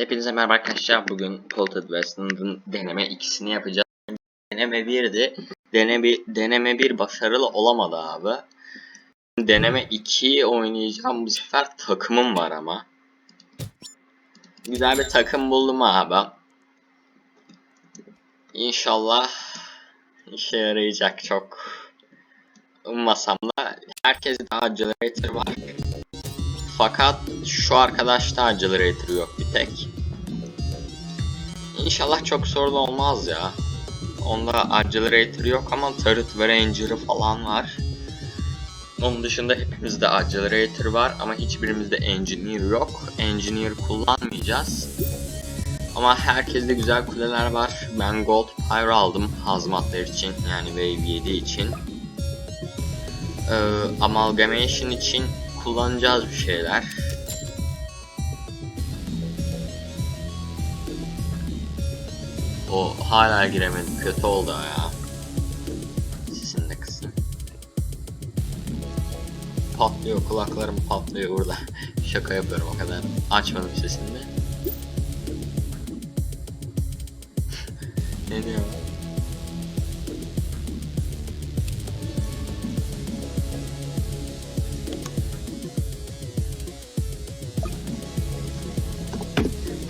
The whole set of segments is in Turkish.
Hepinize merhaba arkadaşlar. Bugün Colt Advanced'ın deneme ikisini yapacağız. Deneme 1'di. Deneme, deneme 1 başarılı olamadı abi. Deneme 2'yi oynayacağım. Bu sefer takımım var ama. Güzel bir takım buldum abi. İnşallah işe yarayacak çok. Ummasam da herkeste accelerator var. Fakat şu arkadaşta accelerator yok bir tek. İnşallah çok sorun olmaz ya. Onda accelerator yok ama turret ve ranger'ı falan var. Onun dışında hepimizde accelerator var ama hiçbirimizde engineer yok. Engineer kullanmayacağız. Ama herkeste güzel kuleler var. Ben gold pyro aldım hazmatlar için yani wave 7 için. Ee, amalgamation için kullanacağız bir şeyler. O hala giremedim. Kötü oldu ya. Sesini de kısın. Patlıyor kulaklarım patlıyor burada. Şaka yapıyorum o kadar. Açmadım sesini ne diyor?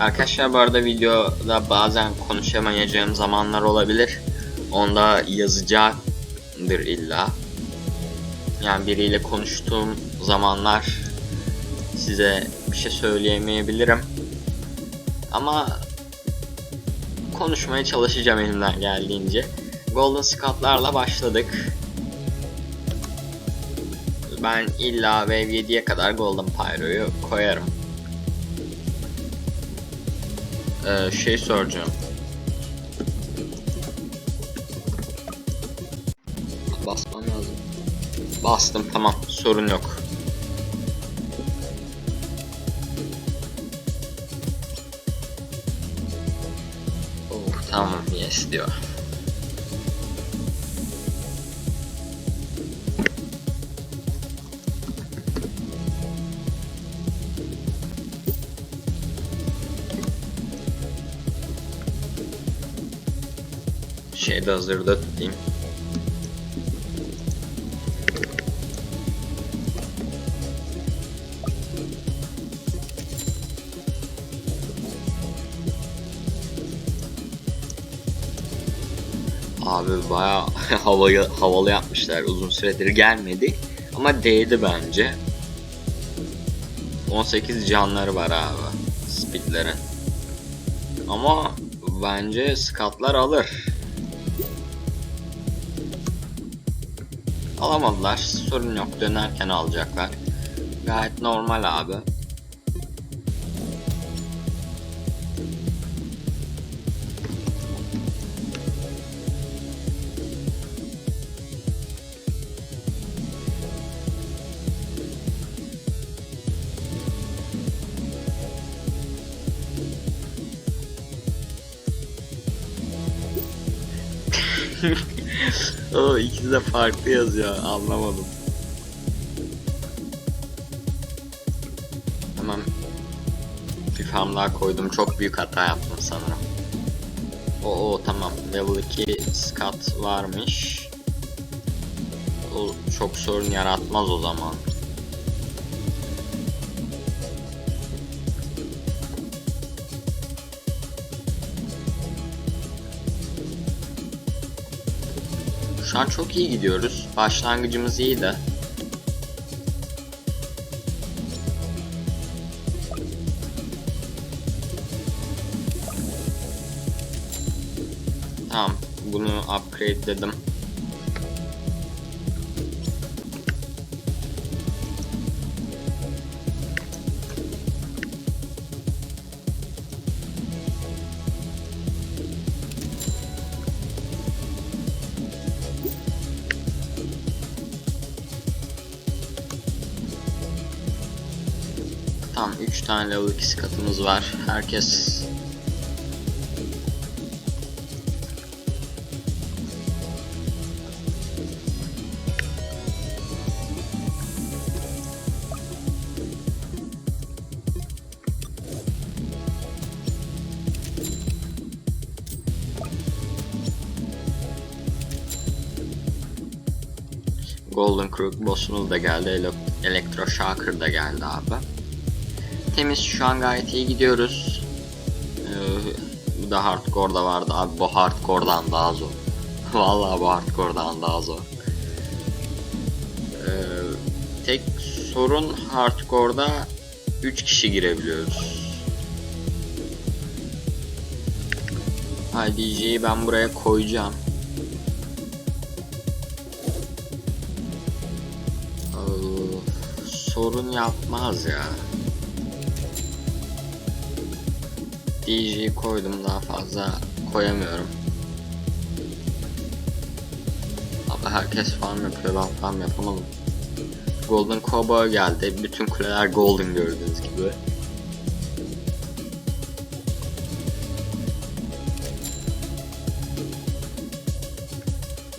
Arkadaşlar bu arada videoda bazen konuşamayacağım zamanlar olabilir. Onda yazacaktır illa. Yani biriyle konuştuğum zamanlar size bir şey söyleyemeyebilirim. Ama konuşmaya çalışacağım elimden geldiğince. Golden Scout'larla başladık. Ben illa Wave 7'ye kadar Golden Pyro'yu koyarım. Ee, şey soracağım. Basmam lazım. Bastım tamam sorun yok. Oh tamam yes diyor. Şey de hazırda tutayım. Abi bayağı havayı, havalı yapmışlar. Uzun süredir gelmedi. Ama değdi bence. 18 canları var abi. Speedlerin. Ama bence skatlar alır. Alamadılar. Sorun yok. Dönerken alacaklar. Gayet normal abi. De farklı yazıyor. Anlamadım. Hemen bir farm daha koydum. Çok büyük hata yaptım sanırım. O, o tamam. Level 2 skat varmış. O çok sorun yaratmaz o zaman. Şu an çok iyi gidiyoruz. Başlangıcımız iyi de. Tamam. Bunu upgrade dedim. 3 tane level 2 katımız var. Herkes Golden Crook boss'umuz da geldi. Elektro Shocker da geldi abi. Temiz şu an gayet iyi gidiyoruz. Ee, bu da hardcore'da vardı abi. Bu hardcore'dan daha zor. Vallahi bu hardcore'dan daha zor. Ee, tek sorun hardcore'da 3 kişi girebiliyoruz. IDG'yi ben buraya koyacağım. Ee, sorun yapmaz ya. DJ'yi koydum daha fazla koyamıyorum. Ama herkes farm yapıyor ben farm yapamadım. Golden Cowboy geldi. Bütün kuleler golden gördüğünüz gibi.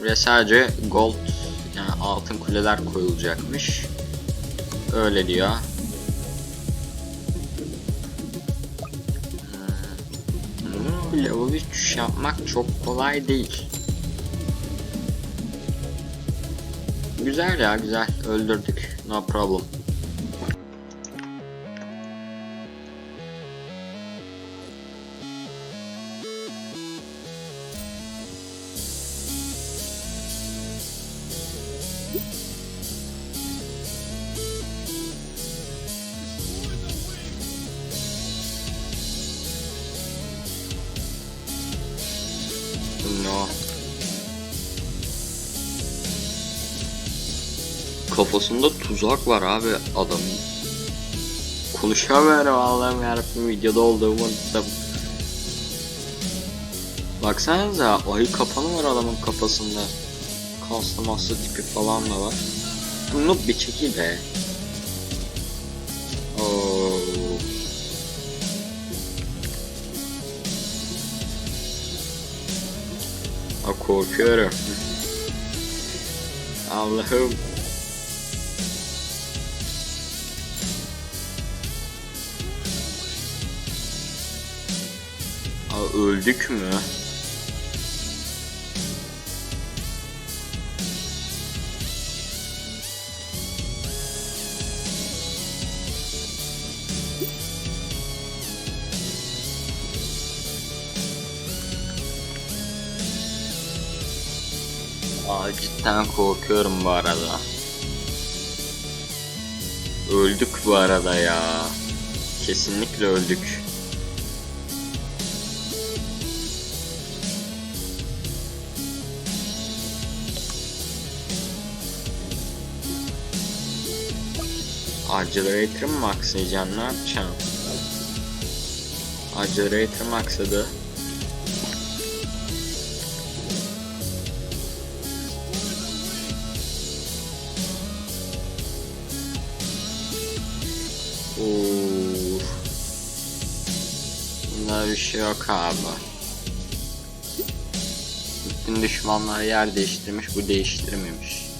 Ve sadece gold yani altın kuleler koyulacakmış. Öyle diyor. Bunu level 3 yapmak çok kolay değil. Güzel ya güzel öldürdük no problem. Kafasında tuzak var abi adamın. Konuşamıyorum Allah'ım yarabbim videoda olduğumu unuttum. Baksanıza ayı kapanı var adamın kafasında. Kaslı maslı tipi falan da var. Bunu bir çekil be. Oo. Ha, korkuyorum. Allah'ım. Öldük mü? Aa, cidden korkuyorum bu arada. Öldük bu arada ya. Kesinlikle öldük. Accelerator mı maxlayacaksın ne yapacaksın? Accelerator maxladı. Uf. Bunda bir şey yok abi. Bütün düşmanlar yer değiştirmiş, bu değiştirmemiş.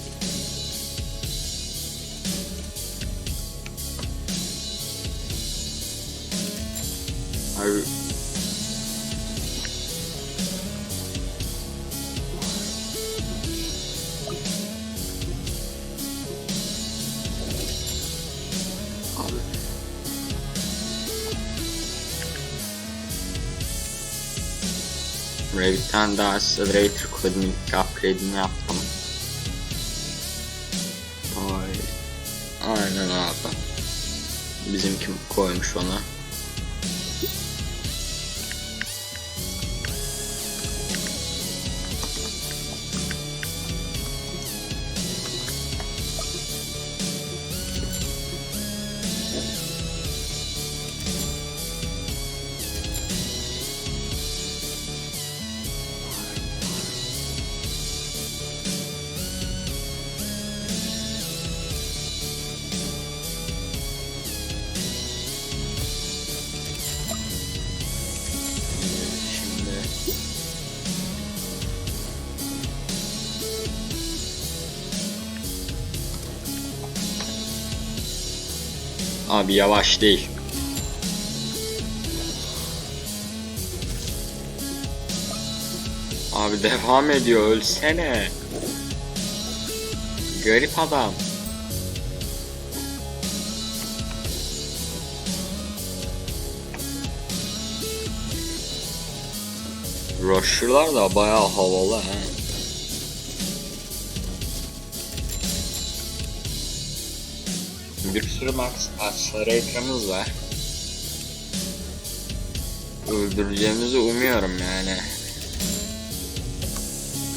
Abi. Buraya bir tane daha Accelerator koydum upgrade'ini yaptım. Ay. Aynen abi. Bizimki koymuş ona. Abi yavaş değil. Abi devam ediyor ölsene. Garip adam. Rusher'lar da bayağı havalı he. Bir sürü Max Accelerator'ımız var. Öldüreceğimizi umuyorum yani.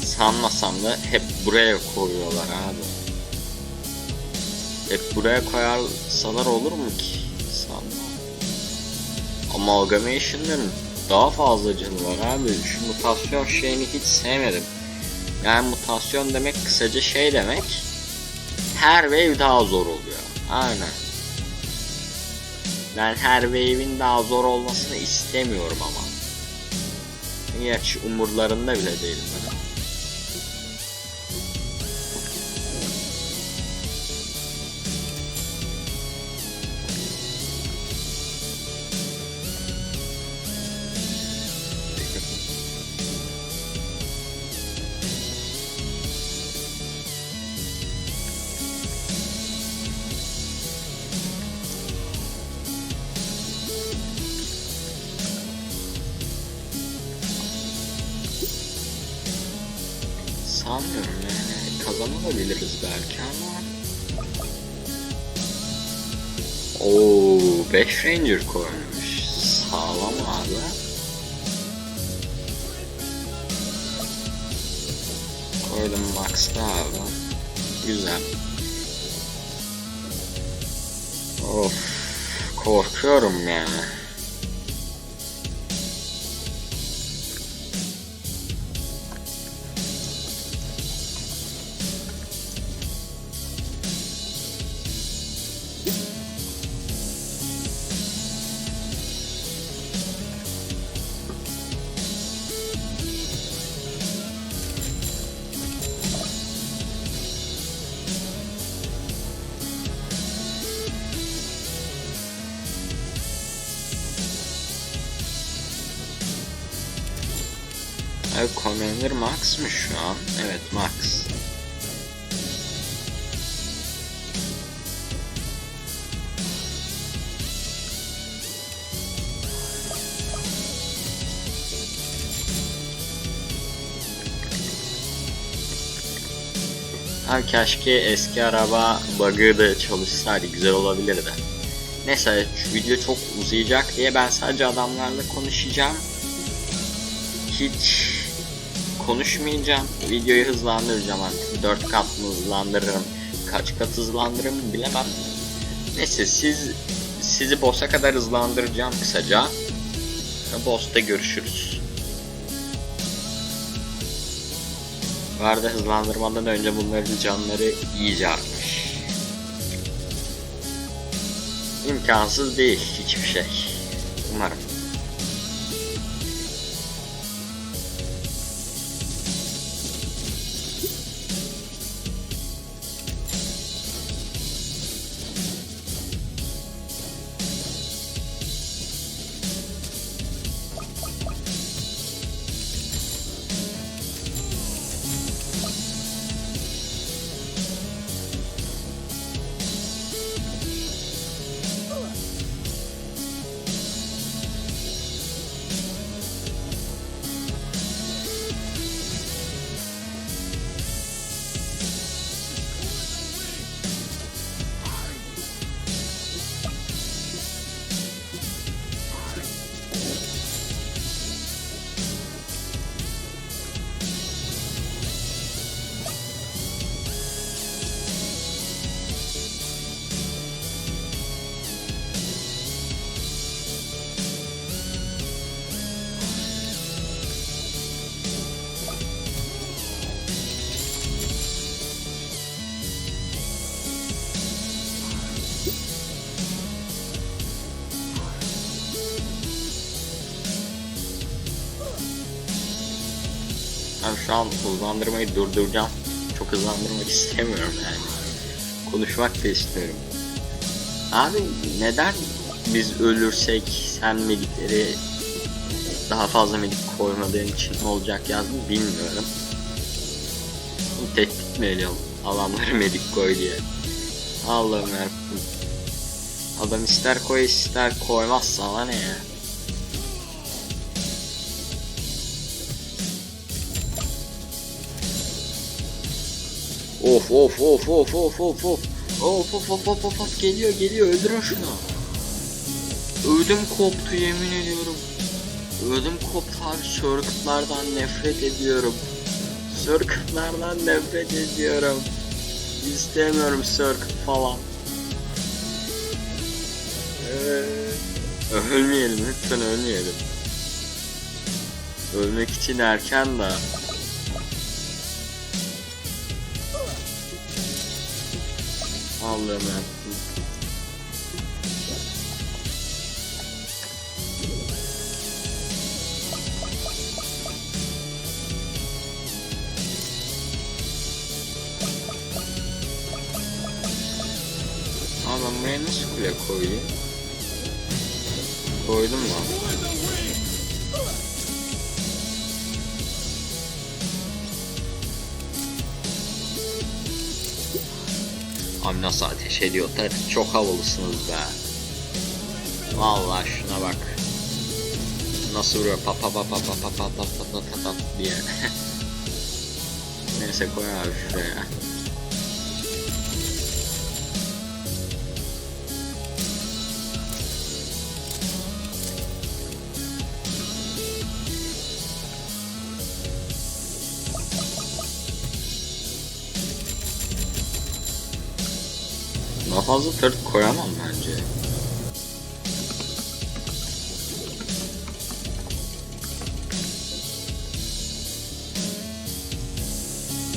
Sanmasam da hep buraya koyuyorlar abi. Hep buraya koyarsalar olur mu ki? Sanmam. Amalgamation'ların daha fazla canı var abi. Şu mutasyon şeyini hiç sevmedim. Yani mutasyon demek kısaca şey demek. Her wave daha zor oluyor. Aynen. Ben her wave'in daha zor olmasını istemiyorum ama. Gerçi umurlarında bile değilim ben. Sanmıyorum yani kazanabiliriz belki ama Oo 5 Ranger koymuş. Sağlam abi. Koydum Max'ta abi. Güzel. Of korkuyorum yani. Commander Max mı şu an? Evet Max. Abi keşke eski araba bug'ı da çalışsaydı güzel olabilirdi. Neyse şu video çok uzayacak diye ben sadece adamlarla konuşacağım hiç konuşmayacağım. Videoyu hızlandıracağım artık. 4 kat mı hızlandırırım, kaç kat hızlandırırım bilemem. Neyse siz sizi boss'a kadar hızlandıracağım kısaca. Boss'ta görüşürüz. Bu arada hızlandırmadan önce bunların canları iyice artmış. İmkansız değil hiçbir şey. Umarım. Şu an hızlandırmayı durduracağım. Çok hızlandırmak istemiyorum yani. Konuşmak da istiyorum. Abi neden biz ölürsek sen medikleri daha fazla medik koymadığın için olacak yazdım bilmiyorum. Tehdit mi ediyorum Adamları medik koy diye. Allah'ım yarabbim. Adam ister koy ister koymaz sana ne ya. Of of of of of of of. Of of of of of of geliyor geliyor öldürün şunu. Ödüm koptu yemin ediyorum. Ödüm koptu abi circuitlardan nefret ediyorum. Circuitlardan nefret ediyorum. İstemiyorum circuit falan. Ee, ölmeyelim lütfen ölmeyelim. Ölmek için erken yarabbim. Ama ben buraya nasıl kule koyayım? Koydum lan. Abi nasıl ateş ediyor? Çok havalısınız be. Vallahi şuna bak. Nasıl vuruyor? Pa pa pa pa pa pa pa pa pa pa pa diye. Neyse koy abi şuraya. Fazla tırtık koyamam bence.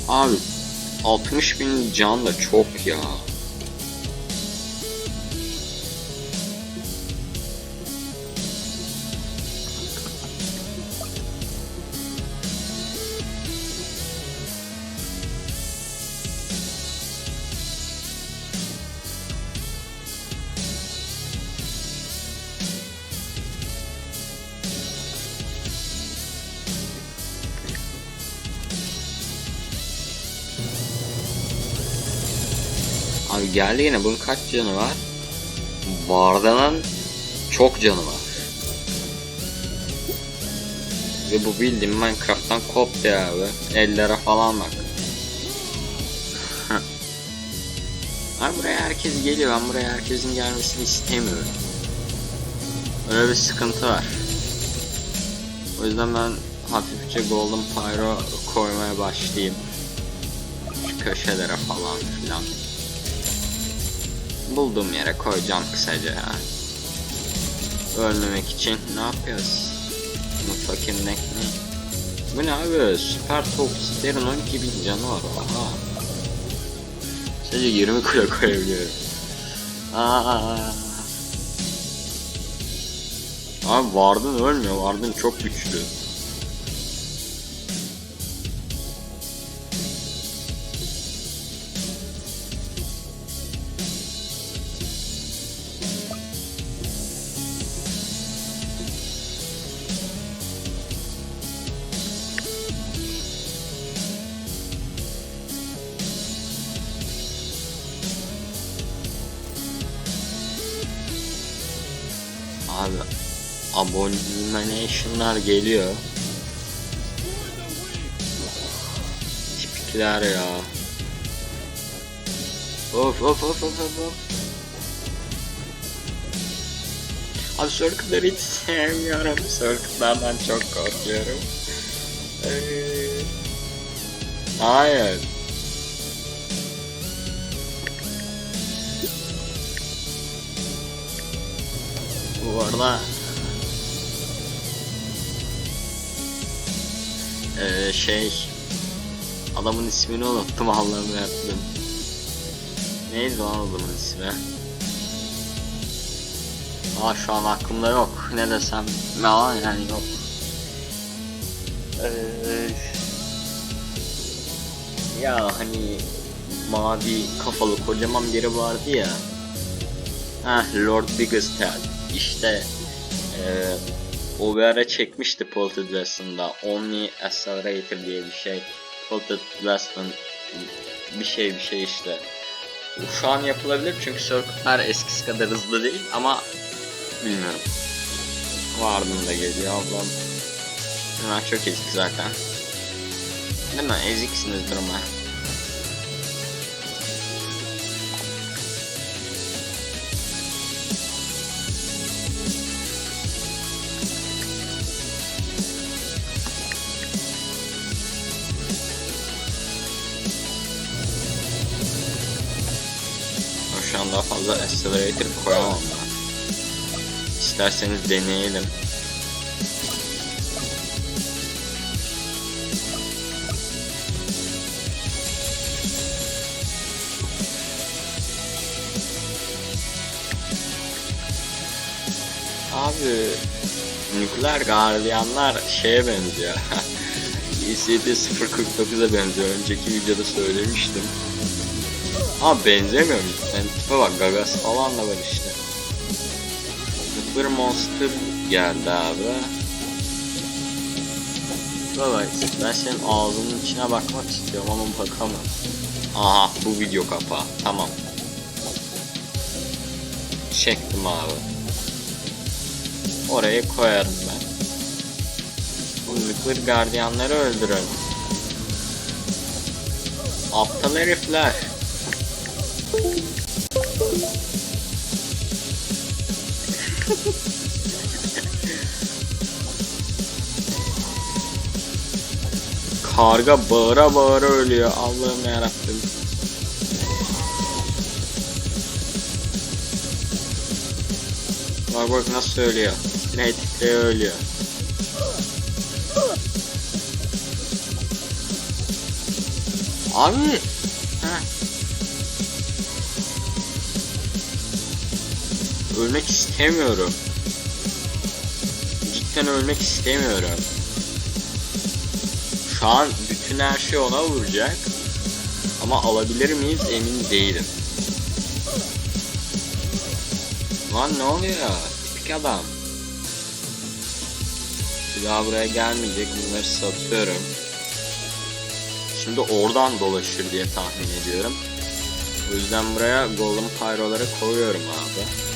Abi 60 bin can da çok ya. Abi geldi yine bunun kaç canı var? Barda'nın çok canı var. Ve bu bildiğin Minecraft'tan koptu abi. Ellere falan bak. Abi buraya herkes geliyor. Ben buraya herkesin gelmesini istemiyorum. Öyle bir sıkıntı var. O yüzden ben hafifçe Golden Pyro koymaya başlayayım. Şu köşelere falan filan. Bulduğum yere koyacağım kısaca ya. Ölmemek için ne yapıyoruz? Mutfakin ne? Bu ne abi? Süper Toxitlerin 12 bin canı var. Aha. Sadece 20 kule koyabiliyorum. Aa. Abi Vardın ölmüyor. Vardın çok güçlü. Abomination'lar geliyor. Tipikler ya. Of of of of of. Abi circuit'ları hiç sevmiyorum. Circuit'lardan çok korkuyorum. Ee, Hayır. Bu arada Ee, şey adamın ismini unuttum Allah'ım yarabbim. Neydi lan adamın ismi? Aa şu an aklımda yok. Ne desem yalan yani yok. Ee, ya hani mavi kafalı kocaman biri vardı ya. Heh Lord Biggest Head. İşte eee o bir ara çekmişti Polted Western'da Omni Accelerator diye bir şey. Polted Western bir şey bir şey işte. Şu an yapılabilir çünkü circuitlar eskisi kadar hızlı değil ama bilmiyorum. Vardım da geliyor ablam. Bunlar çok ezik zaten. Değil mi? Eziksinizdir ama. Daha fazla accelerator koyamam ben. İsterseniz deneyelim. Abi nükleer gardiyanlar şeye benziyor. ECD-049'a benziyor. Önceki videoda söylemiştim. Ama benzemiyor mu? Yani tipe bak gagası falan da var işte. Nuclear Monster geldi abi. Baba ben senin ağzının içine bakmak istiyorum ama bakamam. Aha bu video kapağı. Tamam. Çektim abi. Oraya koyarım ben. Bu Nuclear gardiyanları öldürelim. Aptal herifler. Karga bağıra bağıra ölüyor. Allah'ım yarabbim. Bak bak nasıl ölüyor. Ne titreye ölüyor. Abi. Ölmek istemiyorum. Cidden ölmek istemiyorum. Şu an bütün her şey ona vuracak. Ama alabilir miyiz emin değilim. Lan ne oluyor? Tipik adam. Bir daha buraya gelmeyecek. Bunları satıyorum. Şimdi oradan dolaşır diye tahmin ediyorum. O yüzden buraya Golden Pyro'ları koyuyorum abi.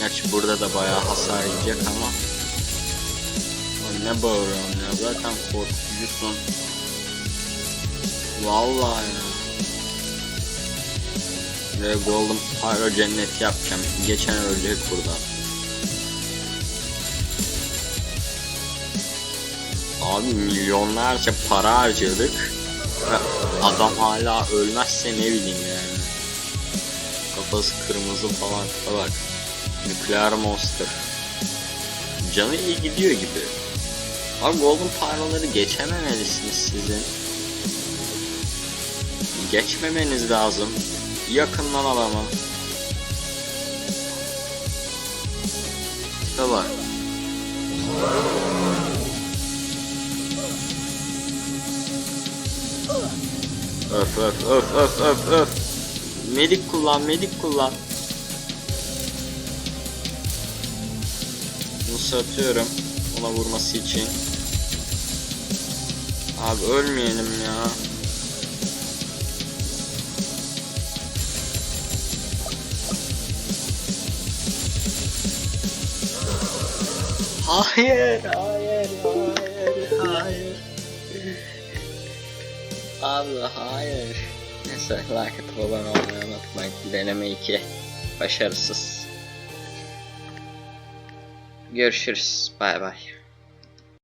Gerçi burada da bayağı hasar yiyecek ama. Ne bağırıyorsun ya zaten korkutucusun. Vallahi ya. Ve Golden Pyro cenneti yapacağım. Geçen ölecek burada. Abi milyonlarca para harcadık. Adam hala ölmezse ne bileyim yani. Kafası kırmızı falan bak. Nükleer monster. Canı iyi gidiyor gibi. Abi Golden Pyro'ları geçememelisiniz sizin. Geçmemeniz lazım. Yakından adama. Tipe bak. Öf öf öf öf öf öf. Medik kullan, medik kullan. Bunu satıyorum. Ona vurması için. Abi ölmeyelim ya. Hayır, hayır, hayır, hayır. Abi hayır. Neyse like atıp abone olmayı unutmayın. Deneme 2. Başarısız. Görüşürüz. Bay bay.